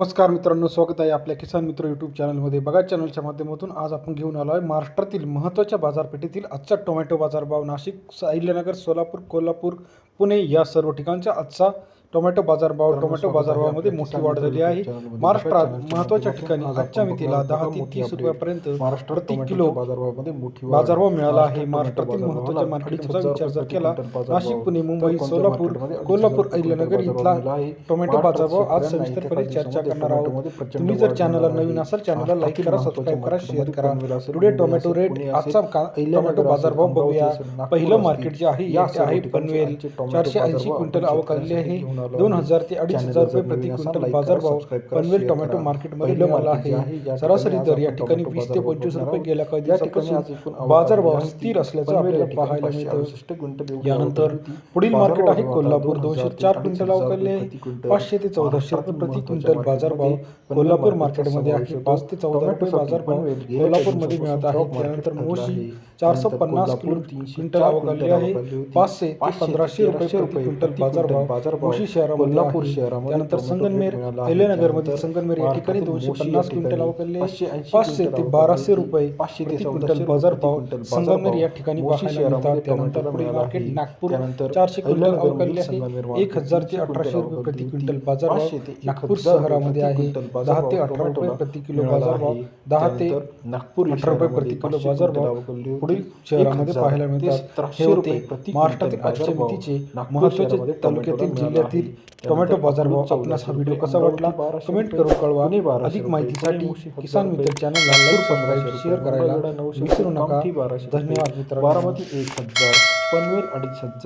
नमस्कार मित्रांनो स्वागत आहे आपल्या किसान मित्र यूट्यूब चॅनलमध्ये बघा चॅनलच्या माध्यमातून आज आपण घेऊन आलो आहे महाराष्ट्रातील महत्त्वाच्या बाजारपेठेतील आजचा टोमॅटो बाजारभाव. नाशिक साहिल्यानगर सोलापूर कोल्हापूर पुणे या सर्व ठिकाणचा आजचा टोमॅटो बाजारभाव टोमॅटो बाजारभावामध्ये मोठी वाढ झाली आहे. महाराष्ट्रात महत्त्वाच्या ठिकाणी आजच्या मितीला दहा ते तीस रुपयापर्यंत प्रति किलो बाजारभावामध्ये मोठी बाजारभाव मिळाला आहे. महाराष्ट्रातील महत्त्वाच्या मार्केटचा विचार जर केला नाशिक पुणे मुंबई सोलापूर कोल्हापूर अहिल्यानगर इथला टोमॅटो बाजारभाव आज सविस्तरपणे चर्चा करणार आहोत. तुम्ही जर चॅनलला नवीन असाल चॅनलला लाईक करा सबस्क्राईब करा शेअर करा. टुडे टोमॅटो रेट आजचा टोमॅटो बाजारभाव बघूया पहिलं मार्केट जे आहे ते आहे पनवेल चारशे ऐंशी क्विंटल आवक आलेली आहे दोन हजार ते अडीच हजार रुपये प्रति क्विंटल बाजारभाव पनवेल टोमॅटो मार्केटमध्ये मिळाला आहे. सरासरी दर या ठिकाणी वीस ते पंचवीस रुपये गेल्या काही दिवसापासून बाजारभाव स्थिर असल्याचं आपल्याला पाहायला मिळतं. यानंतर पुढील मार्केट आहे कोल्हापूर दोनशे चार क्विंटल अवकाले पाचशे ते चौदाशे रुपये प्रति क्विंटल बाजारभाव कोल्हापूर मार्केटमध्ये आहे. पाच ते चौदा रुपये बाजारभाव कोल्हापूरमध्ये मिळत आहे. त्यानंतर मोशी चारशे पन्नास किलो क्विंटल अवकाले आहे पाचशे ते पंधराशे रुपये प्रति क्विंटल बाजारभाव मोशी शहरामध्ये कोल्हापूर. शहरामध्ये त्यानंतर संगनमेर. अहिल्यानगरमध्ये संगनमेर या ठिकाणी दोनशे पन्नास क्विंटल ठिकाणी अवकाले पाचशे ते बाराशे रुपये पाचशे ते क्विंटल संगमनेर बाजारभाव. या ठिकाणी त्यानंतर मिळाला मार्केट. नागपूर चारशे क्विंटल अहिल्यानगरमधील अवकाले आहे संगमनेर एक हजार ते अठराशे रुपये प्रति क्विंटल एक नागपूर शहरामध्ये आहे दहा ते अठरा रुपये प्रति किलो मिळाला बाजारभाव आहे. दहा ते नागपूर अठरा रुपये प्रति किलो अवकाले होती. पुढील शहरामध्ये पाहायला मिळतात हे होते महाराष्ट्रातील शहरामध्ये तालुक्यातील टोमॅटोला जिल्ह्यातील टोमॅटो. बाजारभाव आपणास हा व्हिडिओ कसा वाटला? कमेंट करून कळवा. अधिक माहितीसाठी किसान मित्र चॅनलला लाईक सबस्क्राईब शेअर करायला विसरू नका. धन्यवाद मित्रांनो. बारामती एक हजार पनवेल अडीच हजार.